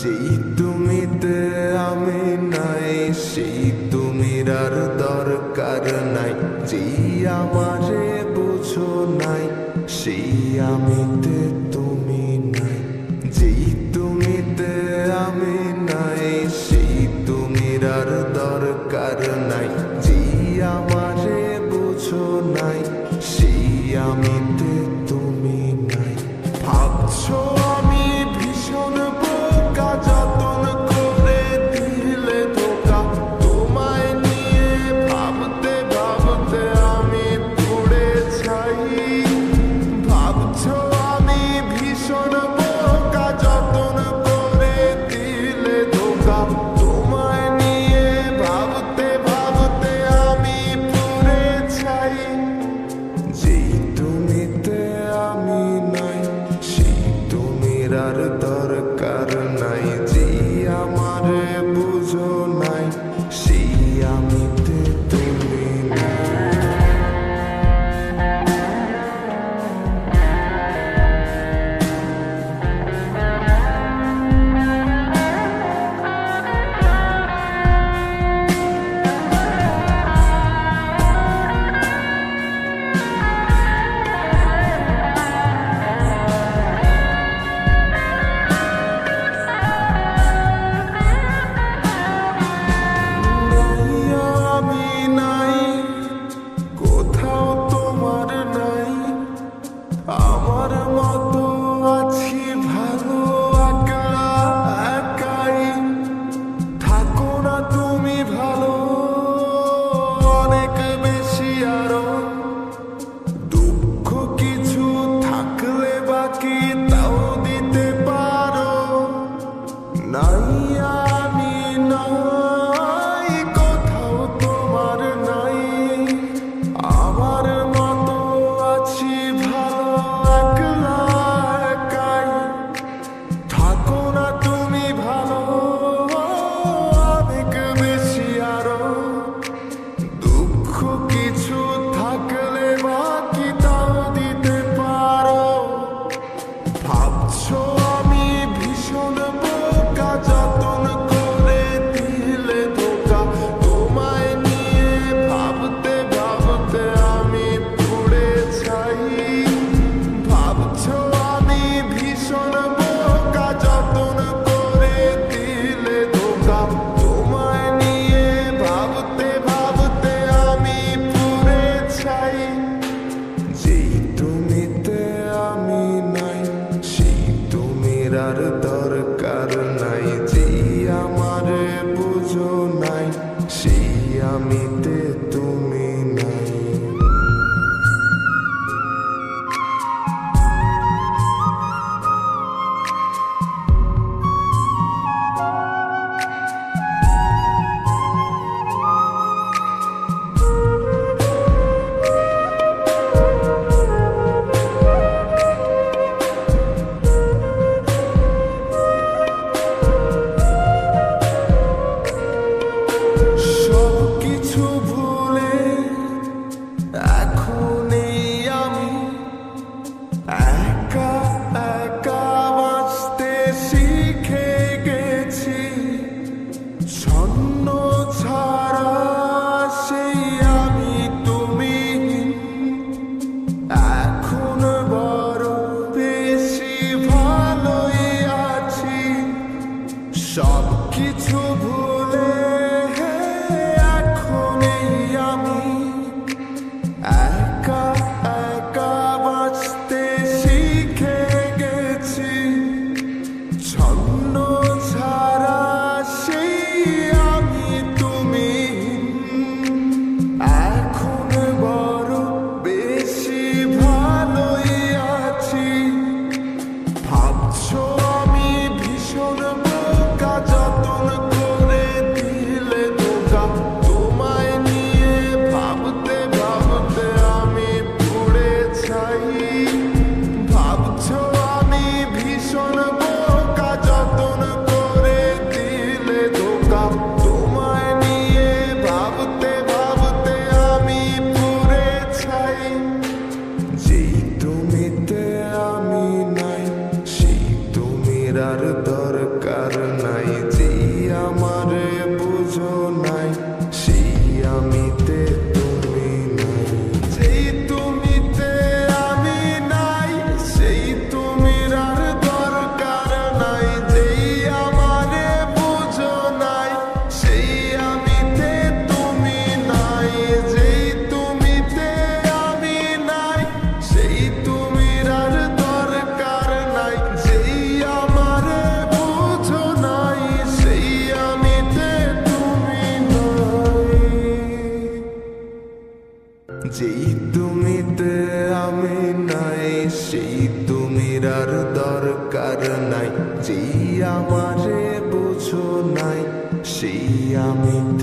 যেই তুমিতে আমি নাই, সেই তুমির আর দরকার নাই। যেই আমারে বুঝো নাই, সেই আমিতে তুমি নাই। যেই তুমিতে আমি নাই, সেই তুমির আর দরকার নাই। যেই আমারে বুঝো নাই, সেই আমি সেই আমিতে তুমি dar যেই তুমিতে আমি নাই, সেই তুমির আর দরকার নাই। যেই আমারে বুঝো নাই, সেই আমিতে